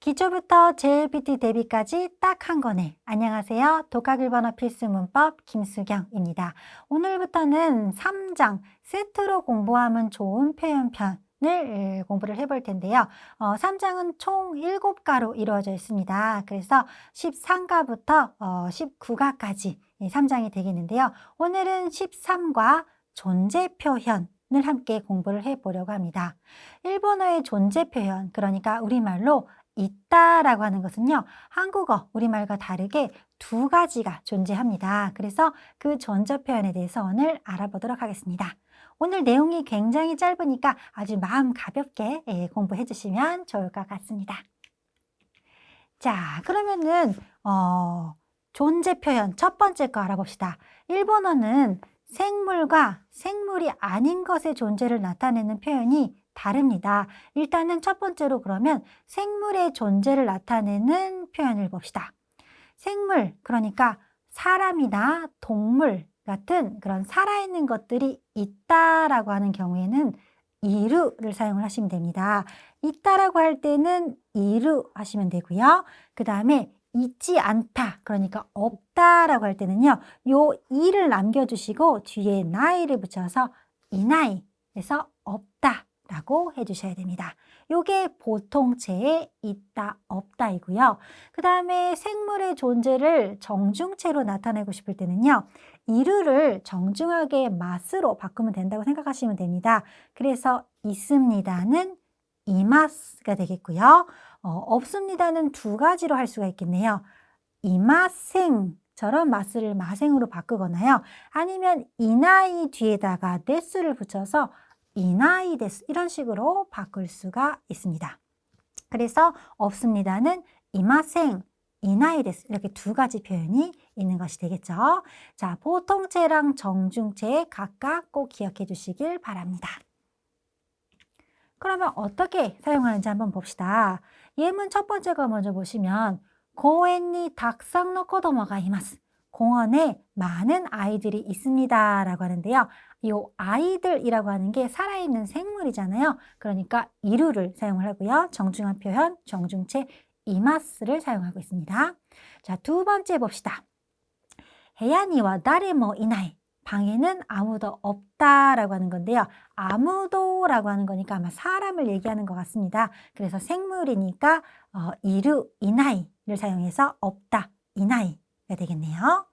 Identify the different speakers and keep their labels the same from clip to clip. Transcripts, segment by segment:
Speaker 1: 기초부터 JLPT 대비까지 딱 한 권에 안녕하세요. 독학 1번어 필수 문법 김수경입니다. 오늘부터는 3장 세트로 공부하면 좋은 표현편 을 공부를 해볼 텐데요. 어, 3장은 총 7가로 이루어져 있습니다. 그래서 13가부터 어, 19가까지 3장이 되겠는데요. 오늘은 13과 존재 표현 을 함께 공부를 해보려고 합니다. 일본어의 존재 표현, 그러니까 우리말로 있다라고 하는 것은요, 한국어, 우리말과 다르게 두 가지가 존재합니다. 그래서 그 존재 표현에 대해서 오늘 알아보도록 하겠습니다. 오늘 내용이 굉장히 짧으니까 아주 마음 가볍게 예, 공부해 주시면 좋을 것 같습니다. 자, 그러면은, 어, 존재 표현 첫 번째 거 알아봅시다. 일본어는 생물과 생물이 아닌 것의 존재를 나타내는 표현이 다릅니다. 일단은 첫 번째로 그러면 생물의 존재를 나타내는 표현을 봅시다. 생물, 그러니까 사람이나 동물 같은 그런 살아있는 것들이 있다라고 하는 경우에는 이르를 사용을 하시면 됩니다. 있다라고 할 때는 이르 하시면 되고요. 그 다음에 있지 않다, 그러니까 없다라고 할 때는요, 요 이를 남겨주시고 뒤에 나이를 붙여서 이 나이에서 없다. 라고 해주셔야 됩니다. 요게 보통체의 있다, 없다이고요. 그 다음에 생물의 존재를 정중체로 나타내고 싶을 때는요. 이르를 정중하게 맛으로 바꾸면 된다고 생각하시면 됩니다. 그래서 있습니다는 이마스가 되겠고요. 어, 없습니다는 두 가지로 할 수가 있겠네요. 이마생처럼 마스를 마생으로 바꾸거나요. 아니면 이 나이 뒤에다가 데스를 붙여서 이 나이 데스 이런 식으로 바꿀 수가 있습니다. 그래서 없습니다는 이마생, 이 나이 데스 이렇게 두 가지 표현이 있는 것이 되겠죠. 자, 보통체랑 정중체 각각 꼭 기억해 주시길 바랍니다. 그러면 어떻게 사용하는지 한번 봅시다. 예문 첫 번째 거 먼저 보시면 고엔니 닥상노 코도모가 이마스. 공원에 많은 아이들이 있습니다. 라고 하는데요. 이 아이들이라고 하는 게 살아있는 생물이잖아요. 그러니까 이루를 사용을 하고요. 정중한 표현, 정중체 이마스를 사용하고 있습니다. 자, 두 번째 봅시다. 해야니와 다레모 이나이. 방에는 아무도 없다라고 하는 건데요. 아무도라고 하는 거니까 아마 사람을 얘기하는 것 같습니다. 그래서 생물이니까 어, 이루, 이나이를 사용해서 없다, 이나이가 되겠네요.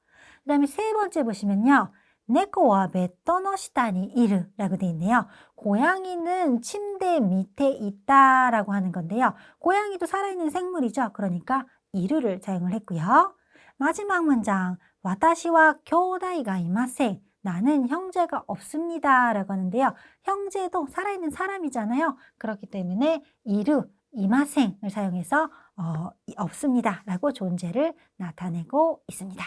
Speaker 1: 그 다음에 세 번째 보시면요. 네코와 베토노 시타니 이르라고 되어 있네요. 고양이는 침대 밑에 있다라고 하는 건데요. 고양이도 살아있는 생물이죠. 그러니까 이르를 사용을 했고요. 마지막 문장 와타시와 교다이가 이마세 나는 형제가 없습니다 라고 하는데요. 형제도 살아있는 사람이잖아요. 그렇기 때문에 이르, 이마생을 사용해서 어, 없습니다 라고 존재를 나타내고 있습니다.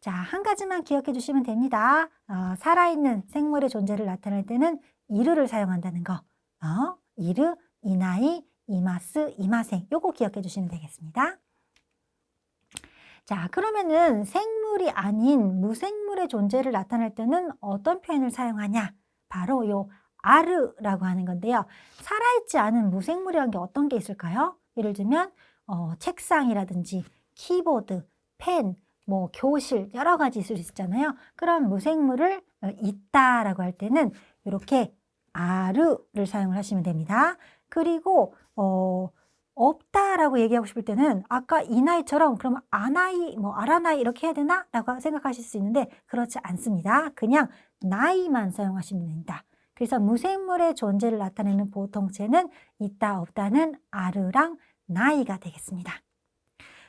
Speaker 1: 자, 한 가지만 기억해 주시면 됩니다. 어, 살아있는 생물의 존재를 나타낼 때는 이르를 사용한다는 거. 어, 이르, 이나이, 이마스, 이마생 요거 기억해 주시면 되겠습니다. 자, 그러면은 생물이 아닌 무생물의 존재를 나타낼 때는 어떤 표현을 사용하냐? 바로 요 아르라고 하는 건데요. 살아있지 않은 무생물이라는 게 어떤 게 있을까요? 예를 들면 어, 책상이라든지 키보드, 펜, 뭐 교실 여러 가지 있을 수 있잖아요. 그런 무생물을 어, 있다라고 할 때는 이렇게 아르를 사용을 하시면 됩니다. 그리고 어, 없다라고 얘기하고 싶을 때는 아까 이 나이처럼 그럼 아나이, 뭐 아라나이 이렇게 해야 되나? 라고 생각하실 수 있는데 그렇지 않습니다. 그냥 나이만 사용하시면 됩니다. 그래서 무생물의 존재를 나타내는 보통체는 있다, 없다는 아르랑 나이가 되겠습니다.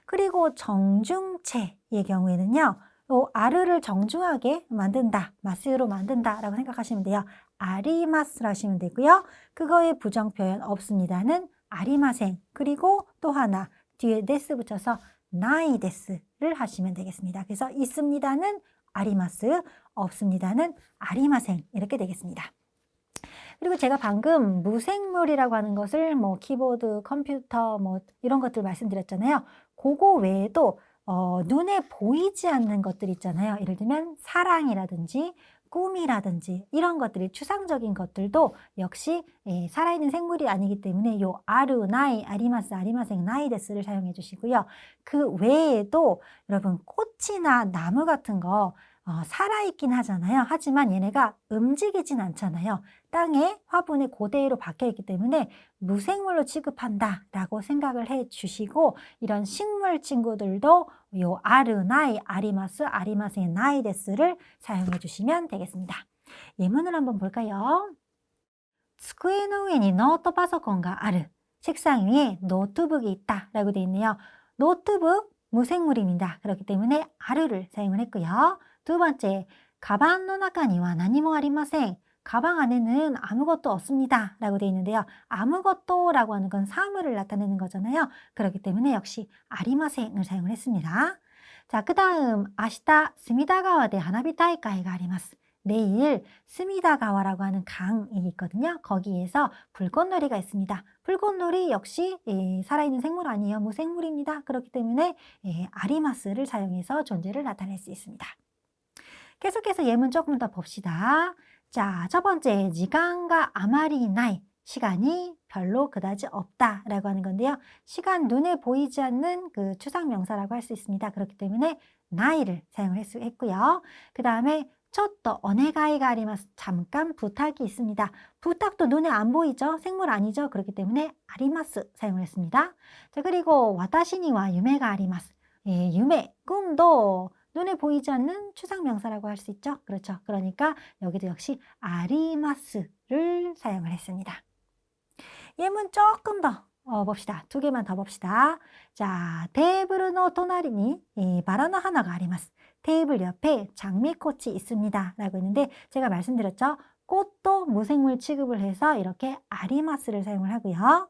Speaker 1: 그리고 정중체의 경우에는요. 아르를 정중하게 만든다, 마스로 만든다라고 생각하시면 돼요. 아리마스를 하시면 되고요. 그거의 부정 표현 없습니다는 아리마생 그리고 또 하나 뒤에 데스 붙여서 나이 데스를 하시면 되겠습니다. 그래서 있습니다는 아리마스, 없습니다는 아리마생 이렇게 되겠습니다. 그리고 제가 방금 무생물이라고 하는 것을 뭐 키보드, 컴퓨터 뭐 이런 것들 말씀드렸잖아요. 그거 외에도 어, 눈에 보이지 않는 것들 있잖아요. 예를 들면 사랑이라든지 꿈이라든지 이런 것들이 추상적인 것들도 역시 예, 살아있는 생물이 아니기 때문에 요 아르 나이 아리마스 아리마생 나이데스를 사용해 주시고요. 그 외에도 여러분 꽃이나 나무 같은 거 어, 살아있긴 하잖아요. 하지만 얘네가 움직이진 않잖아요. 땅에 화분에 그대로 박혀있기 때문에 무생물로 취급한다라고 생각을 해 주시고 이런 식물 친구들도 요 아르나이 아리마스 아리마스의 나이데스를 사용해 주시면 되겠습니다. 예문을 한번 볼까요? 机の上にノートパソコンがある. 책상 위에 노트북이 있다 라고 되어 있네요. 노트북 무생물입니다. 그렇기 때문에 아르를 사용을 했고요. 두 번째, 가방 の中には何もありません. 가방 안에는 아무것도 없습니다. 라고 되어 있는데요. 아무것도 라고 하는 건 사물을 나타내는 거잖아요. 그렇기 때문에 역시 아리마생을 사용을 했습니다. 자, 그 다음, 아시다 스미다가와대 하나비 다이카이가 아리마스. 내일 스미다가와라고 하는 강이 있거든요. 거기에서 불꽃놀이가 있습니다. 불꽃놀이 역시 예, 살아있는 생물 아니에요. 무생물입니다. 그렇기 때문에 예, 아리마스를 사용해서 존재를 나타낼 수 있습니다. 계속해서 예문 조금 더 봅시다. 자, 첫 번째, 지간과 아마리 나이. 시간이 별로 그다지 없다 라고 하는 건데요. 시간 눈에 보이지 않는 그 추상 명사라고 할 수 있습니다. 그렇기 때문에 나이를 사용을 했, 했고요. 그 다음에 첫또 어네가이가 아리마스 잠깐 부탁이 있습니다. 부탁도 눈에 안 보이죠? 생물 아니죠? 그렇기 때문에 아리마스 사용을 했습니다. 자, 그리고 와타시니와 유메가 아리마스. 예, 유메, 꿈도 눈에 보이지 않는 추상 명사라고 할 수 있죠? 그렇죠. 그러니까 여기도 역시 아리마스를 사용을 했습니다. 예문 조금 더 어, 봅시다. 두 개만 더 봅시다. 자, 테이블의 도나리니 이 바라나 하나가 아리마스. 테이블 옆에 장미꽃이 있습니다. 라고 했는데 제가 말씀드렸죠. 꽃도 무생물 취급을 해서 이렇게 아리마스를 사용을 하고요.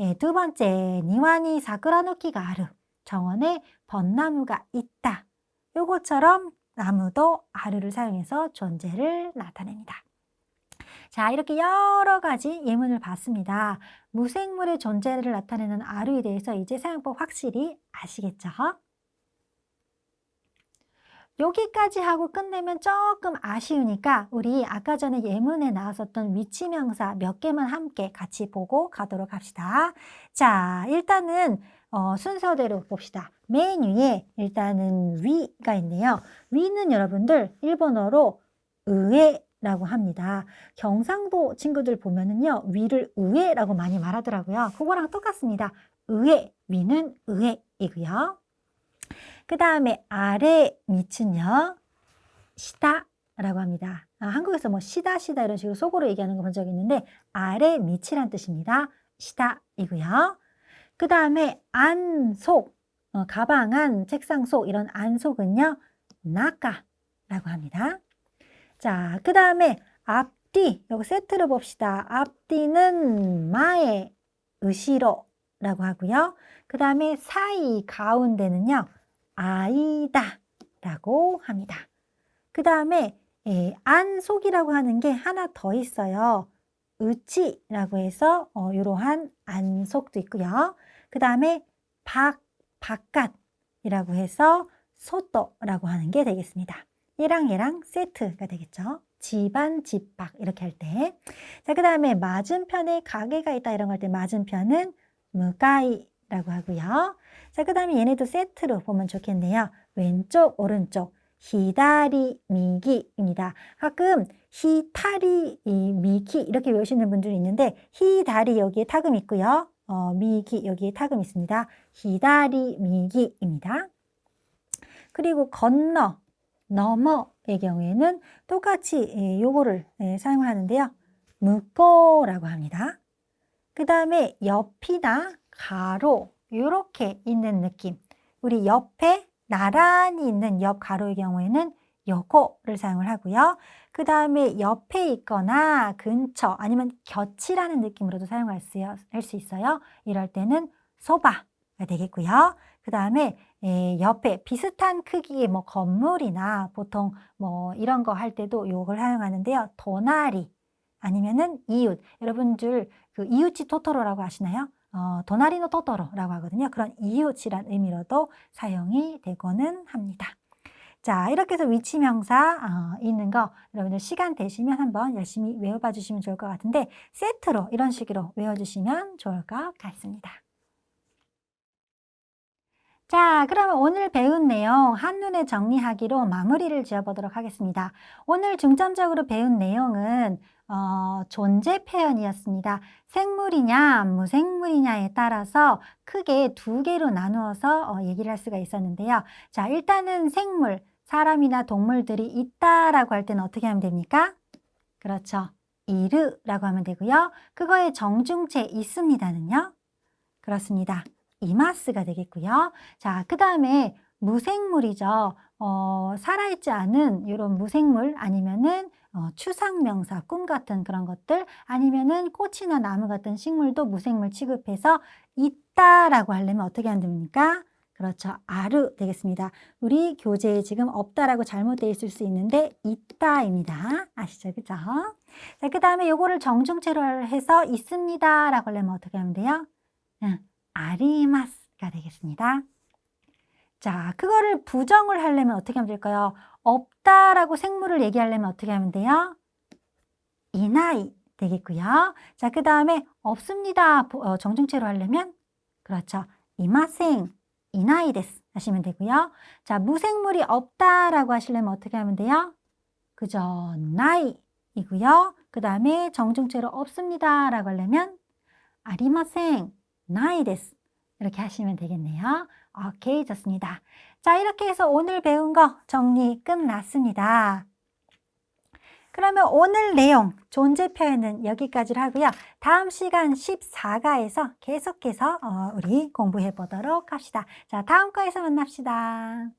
Speaker 1: 예, 두 번째, 니와니 사쿠라노키가 아르. 정원에 벚나무가 있다. 요것처럼 나무도 아르를 사용해서 존재를 나타냅니다. 자, 이렇게 여러 가지 예문을 봤습니다. 무생물의 존재를 나타내는 아르에 대해서 이제 사용법 확실히 아시겠죠? 여기까지 하고 끝내면 조금 아쉬우니까 우리 아까 전에 예문에 나왔었던 위치명사 몇 개만 함께 같이 보고 가도록 합시다. 자, 일단은 어, 순서대로 봅시다. 맨 위에 일단은 위가 있네요. 위는 여러분들 일본어로 의회라고 합니다. 경상도 친구들 보면은요, 위를 의회라고 많이 말하더라고요. 그거랑 똑같습니다. 의회, 위는 의회이고요. 그 다음에 아래 밑은요, 시다라고 합니다. 아, 한국에서 뭐 시다 시다 이런 식으로 속으로 얘기하는 거 본 적이 있는데 아래 밑이란 뜻입니다. 시다이고요. 그 다음에 안속, 어, 가방 안, 책상 속 이런 안속은요, 나까라고 합니다. 자, 그 다음에 앞뒤, 요거 세트를 봅시다. 앞뒤는 마에, 으시로라고 하고요. 그 다음에 사이, 가운데는요, 아이다 라고 합니다. 그 다음에 예, 안속이라고 하는 게 하나 더 있어요. 으치라고 해서 어, 이러한 안속도 있고요. 그 다음에 박, 바깥이라고 해서 소또라고 하는 게 되겠습니다. 얘랑 얘랑 세트가 되겠죠. 집안, 집 밖 이렇게 할 때. 자, 그 다음에 맞은편에 가게가 있다 이런 거 할 때 맞은편은 무가이라고 하고요. 자, 그 다음에 얘네도 세트로 보면 좋겠네요. 왼쪽, 오른쪽. 히다리, 미기입니다. 가끔 히타리, 미기 이렇게 외우시는 분들이 있는데 히다리 여기에 타금 있고요. 어, 미기 여기에 타금 있습니다. 히다리, 미기입니다. 그리고 건너, 넘어의 경우에는 똑같이 예, 요거를 예, 사용을 하는데요. 묵고라고 합니다. 그 다음에 옆이나 가로 이렇게 있는 느낌. 우리 옆에 나란히 있는 옆 가로의 경우에는 요거를 사용을 하고요. 그 다음에 옆에 있거나 근처 아니면 곁이라는 느낌으로도 사용할 수 있어요. 이럴 때는 소바가 되겠고요. 그 다음에 옆에 비슷한 크기의 뭐 건물이나 보통 뭐 이런 거 할 때도 요걸 사용하는데요. 도나리 아니면은 이웃. 여러분들 그 이웃집 토토로라고 아시나요? 어, 도나리노 토토로라고 하거든요. 그런 이웃이란 의미로도 사용이 되고는 합니다. 자, 이렇게 해서 위치 명사 어, 있는 거 여러분들 시간 되시면 한번 열심히 외워봐 주시면 좋을 것 같은데 세트로 이런 식으로 외워주시면 좋을 것 같습니다. 자, 그러면 오늘 배운 내용 한눈에 정리하기로 마무리를 지어보도록 하겠습니다. 오늘 중점적으로 배운 내용은 어, 존재 표현이었습니다. 생물이냐, 무생물이냐에 따라서 크게 두 개로 나누어서 어, 얘기를 할 수가 있었는데요. 자, 일단은 생물, 사람이나 동물들이 있다라고 할 때는 어떻게 하면 됩니까? 그렇죠. 이르라고 하면 되고요. 그거의 정중체 있습니다는요. 그렇습니다. 이마스가 되겠고요. 자, 그 다음에 무생물이죠. 어, 살아있지 않은 이런 무생물 아니면은 어, 추상명사, 꿈 같은 그런 것들 아니면은 꽃이나 나무 같은 식물도 무생물 취급해서 있다라고 하려면 어떻게 하면 됩니까? 그렇죠. 아르 되겠습니다. 우리 교재에 지금 없다라고 잘못되어 있을 수 있는데 있다입니다. 아시죠? 그죠? 자, 그 다음에 요거를 정중체로 해서 있습니다 라고 하려면 어떻게 하면 돼요? 응, 아리마스가 되겠습니다. 자, 그거를 부정을 하려면 어떻게 하면 될까요? 없다라고 생물을 얘기하려면 어떻게 하면 돼요? 이나이 되겠고요. 자, 그 다음에 없습니다. 어, 정중체로 하려면 그렇죠. 이마생 이나이 데스 하시면 되고요. 자, 무생물이 없다라고 하시려면 어떻게 하면 돼요? 그죠. 나이이고요. 그 다음에 정중체로 없습니다라고 하려면 아리마생 나이 데스 이렇게 하시면 되겠네요. 오케이, 좋습니다. 자, 이렇게 해서 오늘 배운 거 정리 끝났습니다. 그러면 오늘 내용, 존재 표현은 여기까지로 하고요. 다음 시간 14가에서 계속해서 어, 우리 공부해 보도록 합시다. 자, 다음 거에서 만납시다.